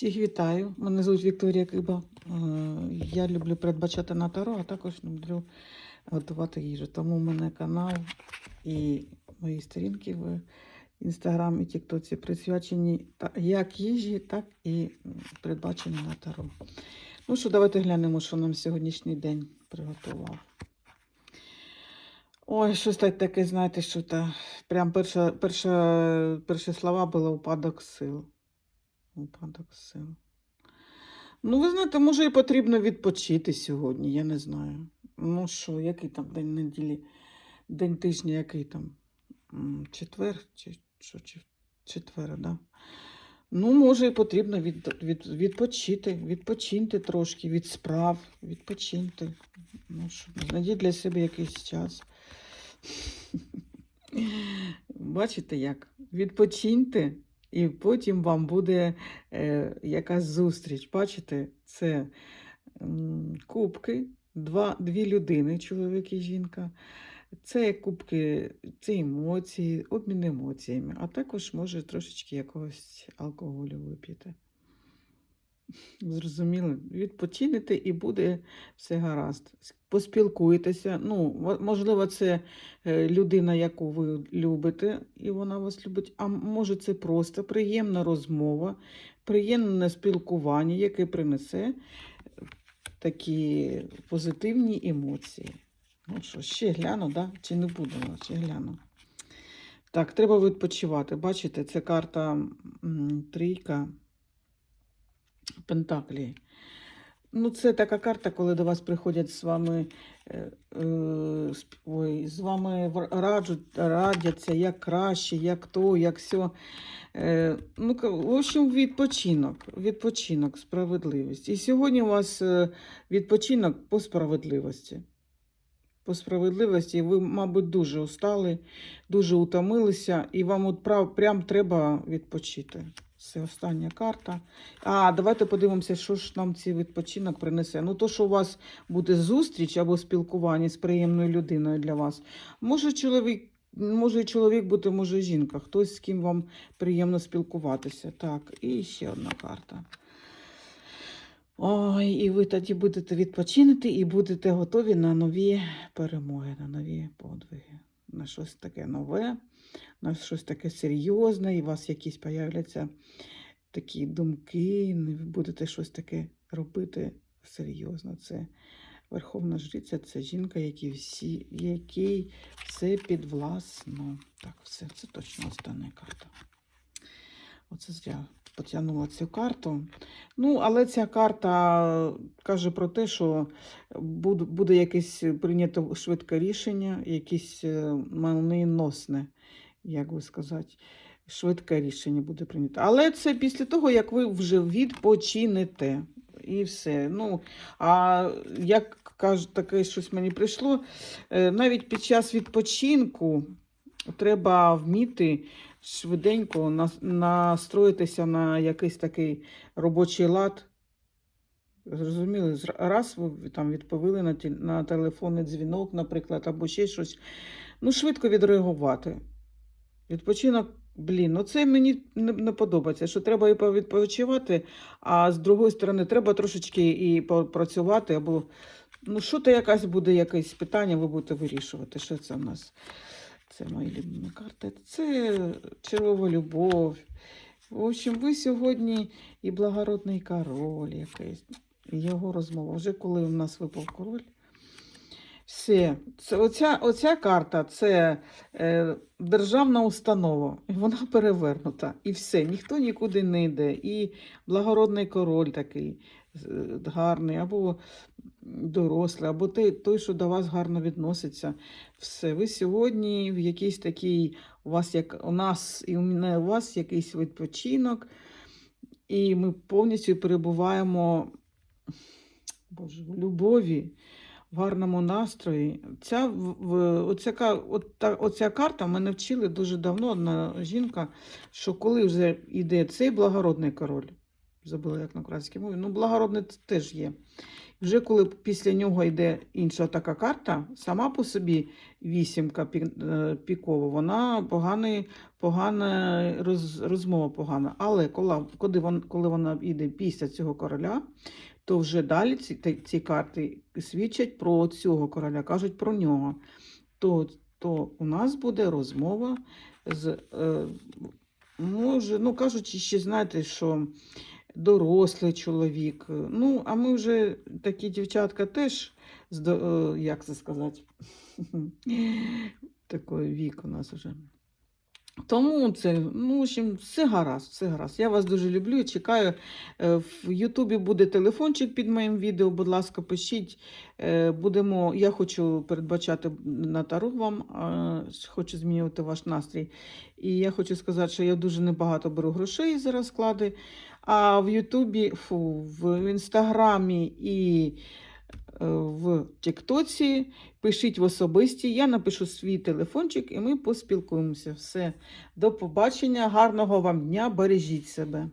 Всіх вітаю. Мене звуть Вікторія Киба. Е, Я люблю передбачати на таро, а також люблю готувати їжу. Тому в мене канал і мої сторінки в Інстаграм і Тіктоці присвячені як їжі, так і передбачені на таро. Ну що, давайте глянемо, що нам сьогоднішній день приготував. Ой, щось так таке, знаєте, що та прям перша, перша, перші слова були упадок сил. Упадок сил. Ну, ви знаєте, може і потрібно відпочити сьогодні, я не знаю. Ну що, який там день неділі, день тижня, який там? Четвер чи що, чи четвер, да? Ну, може, і потрібно від, від, відпочити, відпочиньте трошки від справ, відпочиньте. Ну, що, знайдіть для себе якийсь час. Бачите як? Відпочиньте, і потім вам буде е, якась зустріч. Бачите, це кубки, два, дві людини, чоловік і жінка. Це кубки, це емоції, обмін емоціями, а також може трошечки якогось алкоголю вип'єте. Зрозуміли? Відпочинете і буде все гаразд. Поспілкуєтеся. Ну, можливо, це е, людина, яку ви любите, і вона вас любить. А може, це просто приємна розмова, приємне спілкування, яке принесе такі позитивні емоції. Ну що, ще гляну, да? чи не будемо? Ще гляну. Так, треба відпочивати. Бачите, це карта трійка Пентаклі. Ну, це така карта, коли до вас приходять з вами, е, е, ой, з вами радяться, як краще, як то, як сьо. Е, ну, в общем, відпочинок, відпочинок, справедливість. І сьогодні у вас е, відпочинок по справедливості. По справедливості ви, мабуть, дуже устали, дуже утомилися, і вам от прям треба відпочити. Це остання карта. А, давайте подивимося, що ж нам цей відпочинок принесе. Ну, то, що у вас буде зустріч або спілкування з приємною людиною для вас. Може, чоловік, може чоловік бути, може жінка. Хтось з ким вам приємно спілкуватися. Так, і ще одна карта. Ой, і ви тоді будете відпочинити і будете готові на нові перемоги, на нові подвиги, на щось таке нове, на щось таке серйозне, і у вас якісь появляться такі думки, ви будете щось таке робити серйозно. Це Верховна Жриця, це жінка, якій всі, якій все підвласно. Так, все, це точно остання карта. Оце зря потягнула цю карту. Ну, але ця карта каже про те, що буде, якесь прийнято швидке рішення, якесь е, молниєносне, як би сказати, швидке рішення буде прийнято. Але це після того, як ви вже відпочинете. І все. Ну, а як каже, таке щось мені прийшло, е, навіть під час відпочинку треба вміти швиденько настроїтися на якийсь такий робочий лад. Зрозуміли, раз ви там відповіли на, ті- на телефонний дзвінок, наприклад, або ще щось. Ну, швидко відреагувати. Відпочинок, блін, ну це мені не, не подобається, що треба і повідпочивати, а з другої сторони, треба трошечки і попрацювати, або ну, що то якась буде якесь питання, ви будете вирішувати. Що це в нас? Це мої любимі карти. Це червова любов. В общем, ви сьогодні і благородний король якийсь. Його розмова. Вже коли в нас випав король. Все, це оця, оця карта це е, державна установа, і вона перевернута. І все, ніхто нікуди не йде. І благородний король такий гарний, або дорослий, або той, той, що до вас гарно відноситься. Все, ви сьогодні в якійсь такій, у вас як у нас і у мене у вас якийсь відпочинок, і ми повністю перебуваємо Боже, в любові, в гарному настрої. Ця, в- оця, от, та, оця карта мене вчили дуже давно одна жінка, що коли вже йде цей благородний король, забула, як на українській мові. Ну, благородний теж є. Вже коли після нього йде інша така карта, сама по собі вісімка е, пікова, вона поганий, погана роз, розмова погана. Але коли, коли, вона, коли вона йде після цього короля, то вже далі ці, ці карти свідчать про цього короля, кажуть про нього. То, то у нас буде розмова з, е, може, ну кажучи, ще знаєте, що дорослий чоловік. Ну, а ми вже такі дівчатка теж, е, як це сказати, такий вік у нас вже. Тому це, ну, в общем, все гаразд, все гаразд. Я вас дуже люблю і чекаю. Е, В Ютубі буде телефончик під моїм відео. Будь ласка, пишіть. Е, Будемо, я хочу передбачати на таро вам, хочу змінювати ваш настрій. І я хочу сказати, що я дуже небагато беру грошей за розклади. А в Ютубі, фу, в Інстаграмі і е, в Тіктоці пишіть в особисті. Я напишу свій телефончик і ми поспілкуємося. Все. До побачення, гарного вам дня, бережіть себе.